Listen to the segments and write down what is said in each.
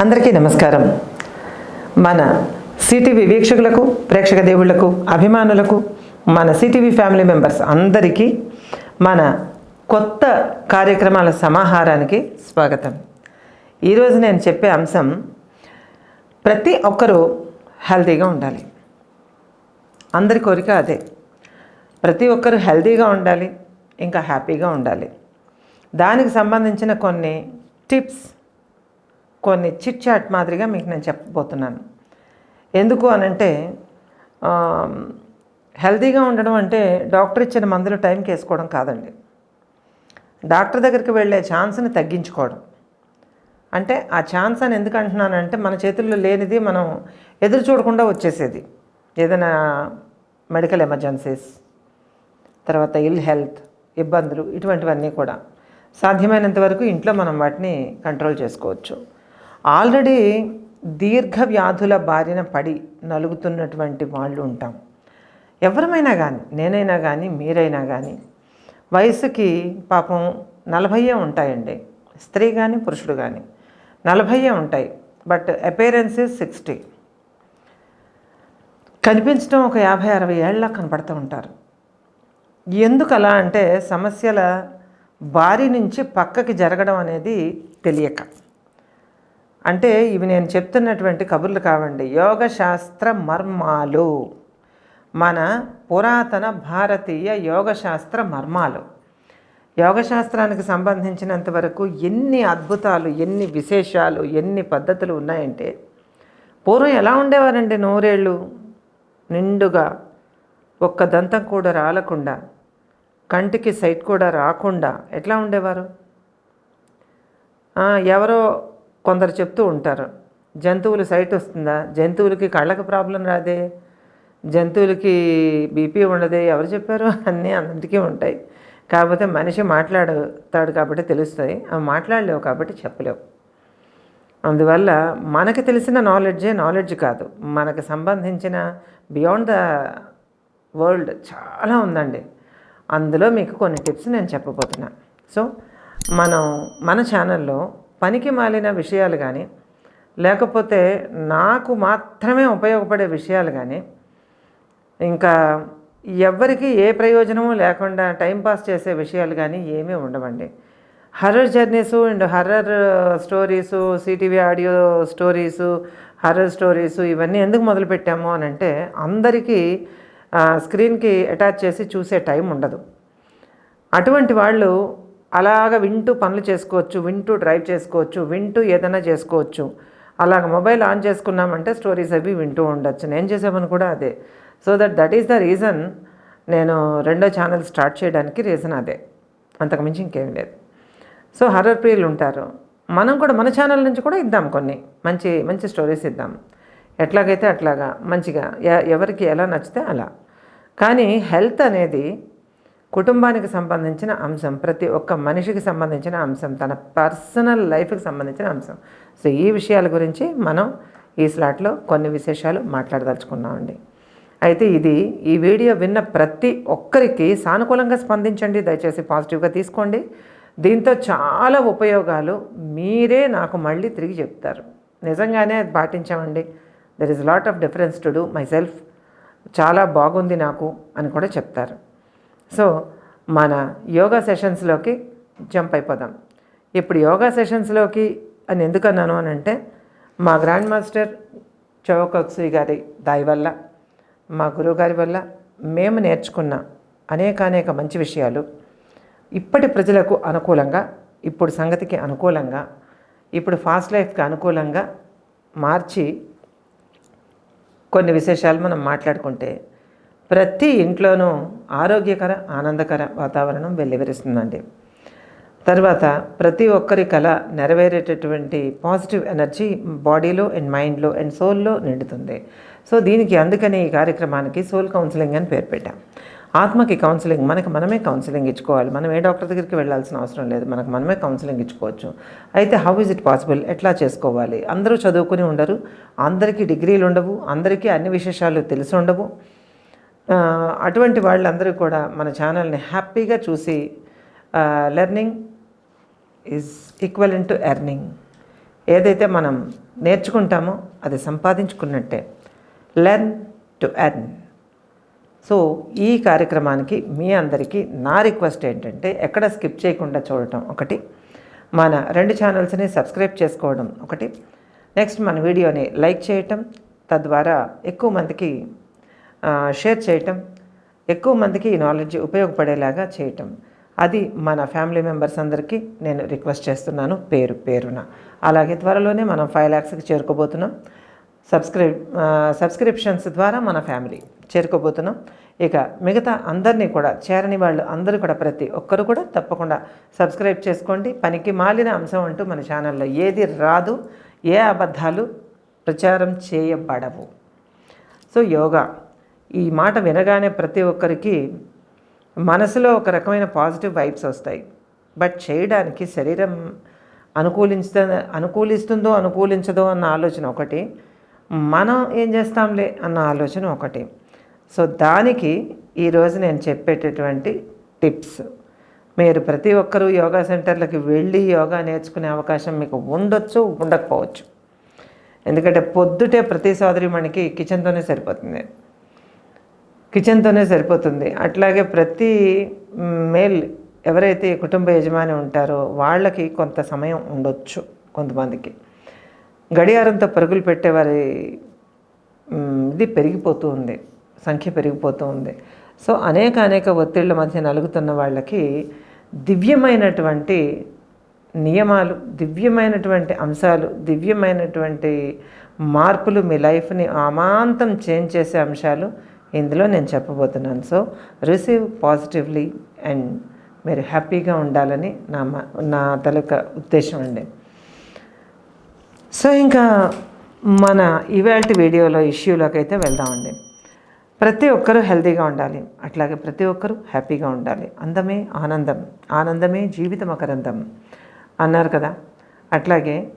అందరికీ నమస్కారం. మన సిటీవీ వీక్షకులకు ప్రేక్షక దేవుళ్ళకు అభిమానులకు మన సిటీవీ ఫ్యామిలీ మెంబర్స్ అందరికీ మన కొత్త కార్యక్రమాల సమాహారానికి స్వాగతం. ఈరోజు నేను చెప్పే అంశం ప్రతి ఒక్కరూ హెల్తీగా ఉండాలి. అందరి కోరిక అదే. ప్రతి ఒక్కరు హెల్తీగా ఉండాలి ఇంకా హ్యాపీగా ఉండాలి. దానికి సంబంధించిన కొన్ని టిప్స్ కొన్ని చిట్ చాట్ మాదిరిగా మీకు నేను చెప్పబోతున్నాను. ఎందుకు అనంటే హెల్తీగా ఉండడం అంటే డాక్టర్ ఇచ్చిన మందులు టైంకి వేసుకోవడం కాదండి. డాక్టర్ దగ్గరికి వెళ్ళే ఛాన్స్ని తగ్గించుకోవడం. అంటే ఆ ఛాన్స్ అని ఎందుకు అంటున్నానంటే మన చేతుల్లో లేనిది మనం ఎదురు చూడకుండా వచ్చేసేది. ఏదైనా మెడికల్ ఎమర్జెన్సీస్ తర్వాత ఇల్ హెల్త్ ఇబ్బందులు ఇటువంటివన్నీ కూడా సాధ్యమైనంత వరకు ఇంట్లో మనం వాటిని కంట్రోల్ చేసుకోవచ్చు. ఆల్రెడీ దీర్ఘ వ్యాధుల బారిన పడి నలుగుతున్నటువంటి వాళ్ళు ఉంటాం ఎవరమైనా కానీ నేనైనా కానీ మీరైనా కానీ వయసుకి పాపం నలభైయే ఉంటాయండి. స్త్రీ కానీ పురుషుడు కానీ నలభైయే ఉంటాయి. But appearances sixty. కనిపించడం ఒక యాభై అరవై ఏళ్ళ కనపడుతూ ఉంటారు. ఎందుకు అలా అంటే సమస్యల బారి నుంచి పక్కకి జరగడం అనేది తెలియక. అంటే ఇవి నేను చెప్తున్నటువంటి కబుర్లు కావండి. యోగ శాస్త్ర మర్మాలు. మన పురాతన భారతీయ యోగ శాస్త్ర మర్మాలు. యోగశాస్త్రానికి సంబంధించినంత వరకు ఎన్ని అద్భుతాలు ఎన్ని విశేషాలు ఎన్ని పద్ధతులు ఉన్నాయంటే పూర్వం ఎలా ఉండేవారండి నూరేళ్ళు? నిండుగా. ఒక్క దంతం కూడా రాలకుండా. కంటికి సైట్ కూడా రాకుండా. ఎట్లా ఉండేవారు? ఎవరో కొందరు చెప్తూ ఉంటారు జంతువులు సైట్ వస్తుందా? జంతువులకి కళ్ళకి ప్రాబ్లం రాదే? జంతువులకి బీపీ ఉండదే? ఎవరు చెప్పారు? అన్నీ అందరికీ ఉంటాయి. కాకపోతే మనిషి మాట్లాడతాడు కాబట్టి తెలుస్తాయి. అవి మాట్లాడలేవు కాబట్టి చెప్పలేవు. అందువల్ల మనకు తెలిసిన నాలెడ్జే నాలెడ్జ్ కాదు. మనకు సంబంధించిన బియాండ్ ద వరల్డ్ చాలా ఉందండి. అందులో మీకు కొన్ని టిప్స్ నేను చెప్పబోతున్నా. సో మనం మన ఛానల్లో పనికి మాలిన విషయాలు కానీ లేకపోతే నాకు మాత్రమే ఉపయోగపడే విషయాలు కానీ ఇంకా ఎవ్వరికీ ఏ ప్రయోజనము లేకుండా టైంపాస్ చేసే విషయాలు కానీ ఏమీ ఉండవండి. Horror journeys and horror stories CTV audio stories horror stories ఇవన్నీ ఎందుకు మొదలుపెట్టాము అని అంటే అందరికీ స్క్రీన్కి అటాచ్ చేసి చూసే టైం ఉండదు. అటువంటి వాళ్ళు అలాగ వింటూ పనులు చేసుకోవచ్చు వింటూ డ్రైవ్ చేసుకోవచ్చు వింటూ ఏదైనా చేసుకోవచ్చు. అలాగ మొబైల్ ఆన్ చేసుకున్నామంటే స్టోరీస్ అవి వింటూ ఉండొచ్చు. నేను చేసే కూడా అదే. So that that is the reason నేను రెండో ఛానల్ స్టార్ట్ చేయడానికి రీజన్ అదే. అంతకుమించి ఇంకేం లేదు. సో హర్రర్ ప్రియులు ఉంటారు. మనం కూడా మన ఛానల్ నుంచి కూడా ఇద్దాం కొన్ని. మంచి మంచి స్టోరీస్ ఇద్దాం. ఎట్లాగైతే అట్లాగా మంచిగా ఎ- ఎవరికి ఎలా నచ్చితే అలా. కానీ హెల్త్ అనేది కుటుంబానికి సంబంధించిన అంశం ప్రతి ఒక్క మనిషికి సంబంధించిన అంశం తన పర్సనల్ లైఫ్కి సంబంధించిన అంశం. సో ఈ విషయాల గురించి మనం ఈ స్లాట్లో కొన్ని విశేషాలు మాట్లాడదలుచుకున్నామండి. అయితే ఇది ఈ వీడియో విన్న ప్రతి ఒక్కరికి సానుకూలంగా స్పందించండి. దయచేసి పాజిటివ్గా తీసుకోండి. దీంతో చాలా ఉపయోగాలు మీరే నాకు మళ్ళీ తిరిగి చెప్తారు. నిజంగానే అది పాటించామండి. There is lot of difference to do myself చాలా బాగుంది నాకు అని కూడా చెప్తారు. సో మన యోగా సెషన్స్లోకి జంప్ అయిపోదాం. ఇప్పుడు యోగా సెషన్స్లోకి అని ఎందుకు అన్నాను అని అంటే మా గ్రాండ్ మాస్టర్ చౌకక్సుయి గారి దాయి వల్ల మా గురువుగారి వల్ల మేము నేర్చుకున్న అనేకానేక మంచి విషయాలు ఇప్పటి ప్రజలకు అనుకూలంగా ఇప్పుడు సంగతికి అనుకూలంగా ఇప్పుడు ఫాస్ట్ లైఫ్కి అనుకూలంగా మార్చి కొన్ని విశేషాలు మనం మాట్లాడుకుంటే ప్రతి ఇంట్లోనూ ఆరోగ్యకర ఆనందకర వాతావరణం వెల్లివిరుస్తుందండి. తర్వాత ప్రతి ఒక్కరి కళ నెరవేరేటటువంటి పాజిటివ్ ఎనర్జీ బాడీలో అండ్ మైండ్లో అండ్ సోల్లో నిండుతుంది. సో దీనికి అందుకని ఈ కార్యక్రమానికి సోల్ కౌన్సిలింగ్ అని పేరు పెట్టాం. ఆత్మకి కౌన్సిలింగ్ మనకి మనమే కౌన్సిలింగ్ ఇచ్చుకోవాలి. మనం ఏ డాక్టర్ దగ్గరికి వెళ్ళాల్సిన అవసరం లేదు. మనకు మనమే కౌన్సిలింగ్ ఇచ్చుకోవచ్చు. అయితే హౌ ఇస్ ఇట్ పాసిబుల్? ఎట్లా చేసుకోవాలి? అందరూ చదువుకుని ఉండరు. అందరికీ డిగ్రీలు ఉండవు అందరికీ అన్ని విశేషాలు తెలిసి ఉండవు అటువంటి వాళ్ళందరూ కూడా మన ఛానల్ని హ్యాపీగా చూసి learning is equal to earning. ఏదైతే మనం నేర్చుకుంటామో అది సంపాదించుకున్నట్టే. Learn to earn. సో ఈ కార్యక్రమానికి మీ అందరికీ నా రిక్వెస్ట్ ఏంటంటే ఎక్కడ స్కిప్ చేయకుండా చూడటం ఒకటి. మన రెండు ఛానల్స్ని సబ్స్క్రైబ్ చేసుకోవడం ఒకటి. నెక్స్ట్ మన వీడియోని లైక్ చేయటం తద్వారా ఎక్కువ మందికి షేర్ చేయటం ఎక్కువ మందికి ఈ నాలెడ్జ్ ఉపయోగపడేలాగా చేయటం. అది మన ఫ్యామిలీ మెంబర్స్ అందరికీ నేను రిక్వెస్ట్ చేస్తున్నాను పేరు పేరున. అలాగే త్వరలోనే మనం ఫైవ్ ల్యాక్స్కి చేరుకోబోతున్నాం. సబ్స్క్రైబ్ సబ్స్క్రిప్షన్స్ ద్వారా మన ఫ్యామిలీ చేరుకోబోతున్నాం. ఇక మిగతా అందరినీ కూడా చేరని వాళ్ళు అందరూ కూడా ప్రతి ఒక్కరు కూడా తప్పకుండా సబ్స్క్రైబ్ చేసుకోండి. పనికి మాలిన అంశం అంటూ మన ఛానల్లో ఏది రాదు ఏ అబద్ధాలు ప్రచారం చేయబడవు. సో యోగా. ఈ మాట వినగానే ప్రతి ఒక్కరికి మనసులో ఒక రకమైన పాజిటివ్ వైబ్స్ వస్తాయి. బట్ చేయడానికి శరీరం అనుకూలించ అనుకూలిస్తుందో అనుకూలించదో అన్న ఆలోచన ఒకటి. మనం ఏం చేస్తాంలే అన్న ఆలోచన ఒకటి. సో దానికి ఈరోజు నేను చెప్పేటటువంటి టిప్స్. మీరు ప్రతి ఒక్కరూ యోగా సెంటర్లకు వెళ్ళి యోగా నేర్చుకునే అవకాశం మీకు ఉండొచ్చు ఉండకపోవచ్చు. ఎందుకంటే పొద్దుటే ప్రతి సోదరి మనకి కిచెన్తోనే సరిపోతుంది. కిచెన్తోనే సరిపోతుంది. అట్లాగే ప్రతి మేల్ ఎవరైతే కుటుంబ యజమాని ఉంటారో వాళ్ళకి కొంత సమయం ఉండొచ్చు కొంతమందికి. గడియారంతో పరుగులు పెట్టేవారి ఇది పెరిగిపోతూ ఉంది. సంఖ్య పెరిగిపోతూ ఉంది. సో అనేక అనేక ఒత్తిళ్ళ మధ్య నలుగుతున్న వాళ్ళకి దివ్యమైనటువంటి నియమాలు దివ్యమైనటువంటి అంశాలు దివ్యమైనటువంటి మార్పులు మీ లైఫ్ని అమాంతం చేంజ్ చేసే అంశాలు ఇందులో నేను చెప్పబోతున్నాను. సో రిసీవ్ పాజిటివ్లీ అండ్ మీరు హ్యాపీగా ఉండాలని నా నా తలక ఉద్దేశం అండి. సో ఇంకా మన ఇవాల్టి వీడియోలో ఇష్యూలోకి అయితే వెళ్దామండి. ప్రతి ఒక్కరూ హెల్తీగా ఉండాలి. అట్లాగే ప్రతి ఒక్కరూ హ్యాపీగా ఉండాలి. అందమే ఆనందం. ఆనందమే జీవితం అకరందం అన్నారు కదా. అట్లాగే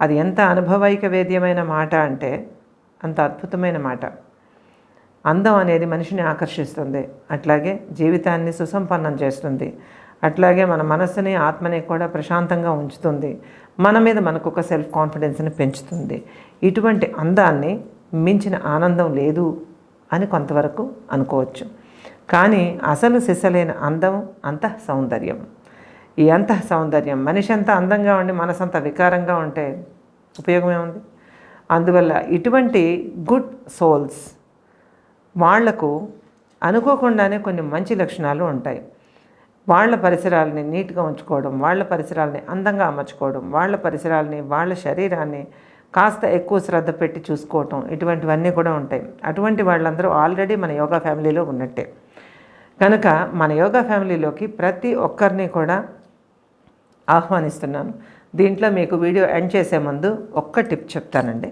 అది ఎంత అనుభవైక వేద్యమైన మాట అంటే అంత అద్భుతమైన మాట. అందం అనేది మనిషిని ఆకర్షిస్తుంది. అట్లాగే జీవితాన్ని సుసంపన్నం చేస్తుంది. అట్లాగే మన మనస్సుని ఆత్మని కూడా ప్రశాంతంగా ఉంచుతుంది. మన మీద మనకు ఒక సెల్ఫ్ కాన్ఫిడెన్స్ని పెంచుతుంది. ఇటువంటి అందాన్ని మించిన ఆనందం లేదు అని కొంతవరకు అనుకోవచ్చు. కానీ అసలు సిసలైన అందం అంత సౌందర్యం. ఈ అంత సౌందర్యం మనిషి అంత అందంగా ఉండి మనసంత వికారంగా ఉంటే ఉపయోగమే ఉంది అందువల్ల ఇటువంటి గుడ్ సోల్స్ వాళ్ళకు అనుకోకుండానే కొన్ని మంచి లక్షణాలు ఉంటాయి. వాళ్ళ పరిసరాలని నీట్గా ఉంచుకోవడం వాళ్ళ పరిసరాలని అందంగా అమర్చుకోవడం వాళ్ళ పరిసరాలని వాళ్ళ శరీరాన్ని కాస్త ఎక్కువ శ్రద్ధ పెట్టి చూసుకోవటం ఇటువంటివన్నీ కూడా ఉంటాయి. అటువంటి వాళ్ళందరూ ఆల్రెడీ మన యోగా ఫ్యామిలీలో ఉన్నట్టే. కనుక మన యోగా ఫ్యామిలీలోకి ప్రతి ఒక్కరిని కూడా ఆహ్వానిస్తున్నాను. దీంట్లో మీకు వీడియో ఎండ్ చేసే ముందు ఒక్క టిప్ చెప్తానండి.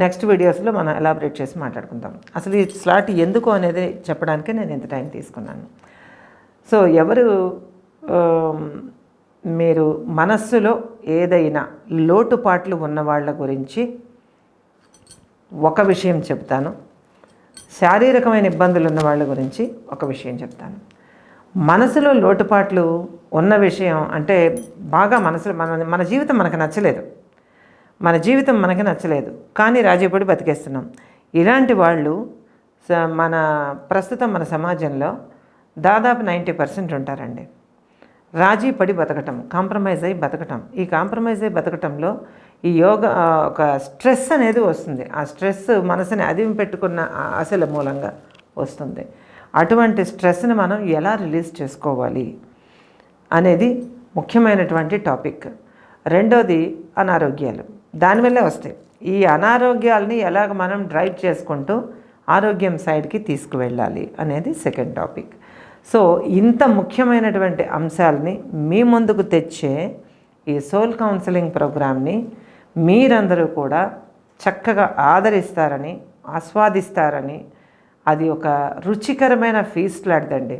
నెక్స్ట్ వీడియోస్లో మనం ఎలాబరేట్ చేసి మాట్లాడుకుందాం. అసలు ఈ స్లాట్ ఎందుకు అనేది చెప్పడానికి నేను ఇంత టైం తీసుకున్నాను. సో ఎవరు మీరు మనస్సులో ఏదైనా లోటుపాట్లు ఉన్న వాళ్ళ గురించి ఒక విషయం చెప్తాను. శారీరకమైన ఇబ్బందులు ఉన్న వాళ్ళ గురించి ఒక విషయం చెప్తాను. మనసులో లోటుపాట్లు ఉన్న విషయం అంటే బాగా మనసులో మన మన జీవితం మనకు నచ్చలేదు. మన జీవితం మనకి నచ్చలేదు. కానీ రాజీపడి బతికేస్తున్నాం. ఇలాంటి వాళ్ళు మన ప్రస్తుతం మన సమాజంలో దాదాపు నైంటీ పర్సెంట్ ఉంటారండి. రాజీ పడి బతకటం కాంప్రమైజ్ అయ్యి బతకటం. ఈ కాంప్రమైజ్ అయ్యి బతకటంలో ఈ యోగ ఒక స్ట్రెస్ అనేది వస్తుంది. ఆ స్ట్రెస్ మనసుని అదిమి పెట్టుకున్న ఆశల మూలంగా వస్తుంది. అటువంటి స్ట్రెస్ని మనం ఎలా రిలీజ్ చేసుకోవాలి అనేది ముఖ్యమైనటువంటి టాపిక్. రెండోది అనారోగ్యాలు. దానివల్లే వస్తాయి. ఈ అనారోగ్యాలని ఎలాగ మనం డ్రైవ్ చేసుకుంటూ ఆరోగ్యం సైడ్కి తీసుకువెళ్ళాలి అనేది సెకండ్ టాపిక్ సో ఇంత ముఖ్యమైనటువంటి అంశాలని మీ ముందుకు తెచ్చే ఈ సోల్ కౌన్సిలింగ్ ప్రోగ్రామ్ని మీరందరూ కూడా చక్కగా ఆదరిస్తారని ఆస్వాదిస్తారని అది ఒక రుచికరమైన ఫీస్ట్ లాంటిదండి.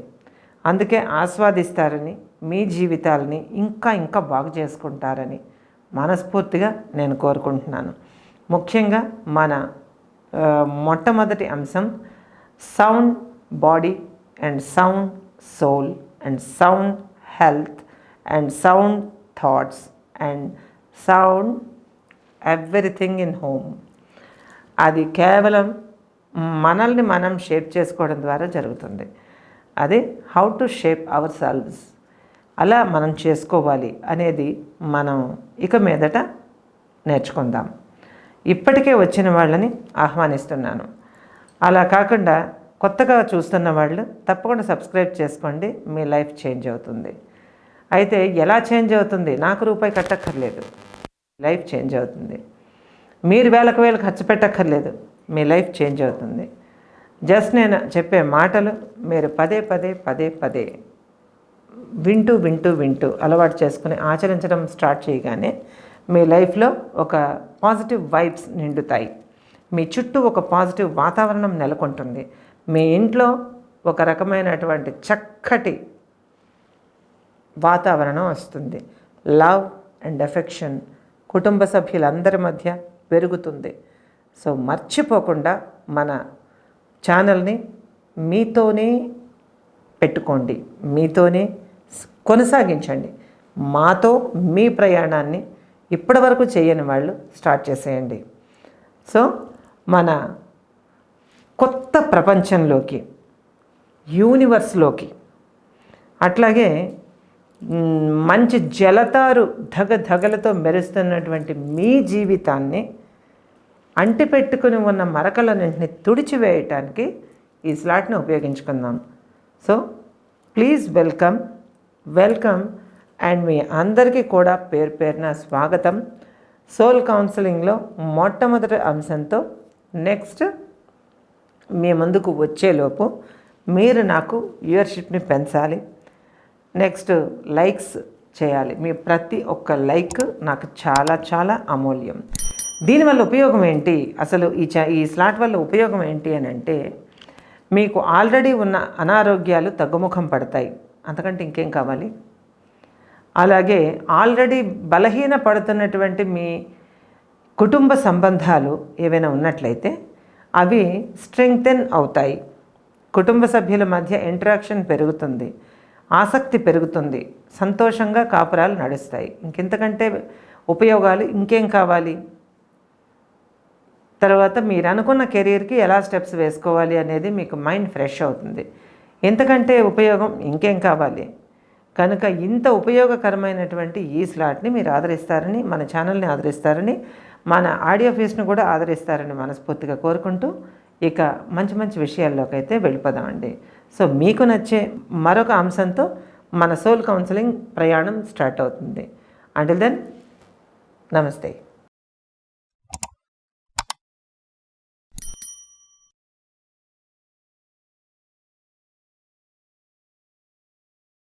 అందుకే ఆస్వాదిస్తారని మీ జీవితాలని ఇంకా ఇంకా బాగు చేసుకుంటారని మనస్ఫూర్తిగా నేను కోరుకుంటున్నాను. ముఖ్యంగా మన మొట్టమొదటి అంశం sound body and sound soul and sound health and sound thoughts and sound everything in home. అది కేవలం మనల్ని మనం షేప్ చేసుకోవడం ద్వారా జరుగుతుంది. అది how to shape ourselves. అలా మనం చేసుకోవాలి అనేది మనం ఇక మీదట నేర్చుకుందాం. ఇప్పటికే వచ్చిన వాళ్ళని ఆహ్వానిస్తున్నాను. అలా కాకుండా కొత్తగా చూస్తున్న వాళ్ళు తప్పకుండా సబ్స్క్రైబ్ చేసుకోండి మీ లైఫ్ చేంజ్ అవుతుంది. అయితే ఎలా చేంజ్ అవుతుంది? నాకు రూపాయి కట్టక్కర్లేదు. లైఫ్ చేంజ్ అవుతుంది. మీరు వేలకు వేలు ఖర్చు పెట్టక్కర్లేదు. మీ లైఫ్ చేంజ్ అవుతుంది. జస్ట్ నేను చెప్పే మాటలు మీరు పదే పదే పదే పదే వింటూ వింటూ వింటూ అలవాటు చేసుకుని ఆచరించడం స్టార్ట్ చేయగానే మీ లైఫ్లో ఒక పాజిటివ్ వైబ్స్ నిండుతాయి. మీ చుట్టూ ఒక పాజిటివ్ వాతావరణం నెలకొంటుంది. మీ ఇంట్లో ఒక రకమైనటువంటి చక్కటి వాతావరణం వస్తుంది. లవ్ అండ్ ఎఫెక్షన్ కుటుంబ సభ్యులందరి మధ్య పెరుగుతుంది. సో మర్చిపోకుండా మన ఛానల్ని మీతోనే పెట్టుకోండి. మీతోనే కొనసాగించండి. మాతో మీ ప్రయాణాన్ని ఇప్పటివరకు చేయని వాళ్ళు స్టార్ట్ చేసేయండి. సో మన కొత్త ప్రపంచంలోకి యూనివర్స్లోకి అట్లాగే మంచి జలతారు ధగ ధగలతో మెరుస్తున్నటువంటి మీ జీవితాన్ని అంటిపెట్టుకుని ఉన్న మరకలన్నింటినీ తుడిచివేయటానికి ఈ స్లాట్ని ఉపయోగించుకుందాం. So please welcome welcome. And మీ అందరికీ కూడా పేరు పేరున స్వాగతం. సోల్ కౌన్సిలింగ్లో మొట్టమొదటి అంశంతో నెక్స్ట్ మీ ముందుకు వచ్చేలోపు మీరు నాకు వ్యూవర్షిప్ని పెంచాలి. నెక్స్ట్ లైక్స్ చేయాలి. మీ ప్రతి ఒక్క లైక్ నాకు చాలా చాలా అమూల్యం. దీనివల్ల ఉపయోగం ఏంటి? అసలు ఈ చ ఈ స్లాట్ వల్ల ఉపయోగం ఏంటి అని అంటే మీకు ఆల్రెడీ ఉన్న అనారోగ్యాలు తగ్గుముఖం పడతాయి. అంతకంటే ఇంకేం కావాలి? అలాగే ఆల్రెడీ బలహీన పడుతున్నటువంటి మీ కుటుంబ సంబంధాలు ఏవైనా ఉన్నట్లయితే అవి స్ట్రెంగ్తెన్ అవుతాయి. కుటుంబ సభ్యుల మధ్య ఇంటరాక్షన్ పెరుగుతుంది. ఆసక్తి పెరుగుతుంది. సంతోషంగా కాపురాలు నడుస్తాయి. ఇంకెంతకంటే ఉపయోగాలు ఇంకేం కావాలి? తర్వాత మీరు అనుకున్న కెరీర్కి ఎలా స్టెప్స్ వేసుకోవాలి అనేది మీకు మైండ్ ఫ్రెష్ అవుతుంది. ఎంతకంటే ఉపయోగం ఇంకేం కావాలి? కనుక ఇంత ఉపయోగకరమైనటువంటి ఈ స్లాట్ని మీరు ఆదరిస్తారని మన ఛానల్ని ఆదరిస్తారని మన ఆడియో ఫీస్ను కూడా ఆదరిస్తారని మనస్ఫూర్తిగా కోరుకుంటూ ఇక మంచి మంచి విషయాల్లోకైతే వెళ్ళిపోదామండి. సో మీకు నచ్చే మరొక అంశంతో మన సోల్ కౌన్సిలింగ్ ప్రయాణం స్టార్ట్ అవుతుంది. అంటిల్ దెన్ నమస్తే.